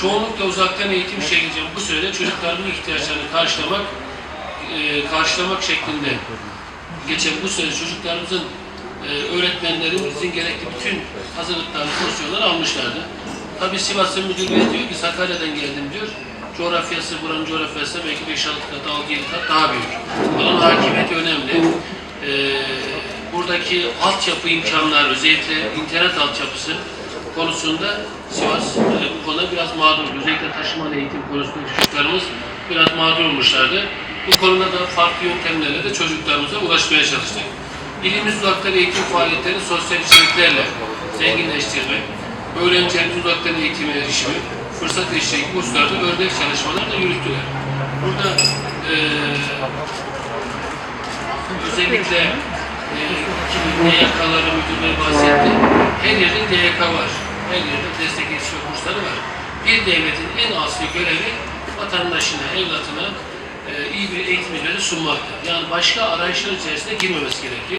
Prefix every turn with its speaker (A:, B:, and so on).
A: çoğunlukla uzaktan eğitim şeklinde bu sürede çocukların ihtiyaçlarını karşılamak e, karşılamak şeklinde geçen bu sürede çocuklarımızın e, öğretmenlerimizin gerekli bütün hazırlıklarını, pozisyonları almışlardı. Tabii Sivas'ın müdürlüğü diyor ki Sakarya'dan geldim diyor. Coğrafyası, buranın coğrafyası belki 5-6 kat, 6-7 kat daha büyük. Bunun hakimiyeti önemli. E, buradaki altyapı imkanları, özellikle internet altyapısı konusunda Sivas e, bu konuda biraz mağdur. Özellikle taşımalı eğitim konusunda çocuklarımız biraz mağdur olmuşlardı. Bu konuda da farklı yöntemlerle de çocuklarımıza ulaşmaya çalıştık. İlimiz uzaktan eğitim faaliyetlerini sosyal içeriklerle zenginleştirmek, öğrencilerin uzaktan eğitime erişimi, fırsat eşliği bu hususlarda örnek çalışmalar da yürüttüler. Burada eee özellikle e, DYK'ları müdür bey bahsetti. Her yerde DYK var. Her yerde destek gelişme kursları var. Bir devletin en asli görevi vatandaşına, evlatına e, iyi bir eğitim hizmeti sunmaktır. Yani başka arayışlar içerisine girmemesi gerekiyor.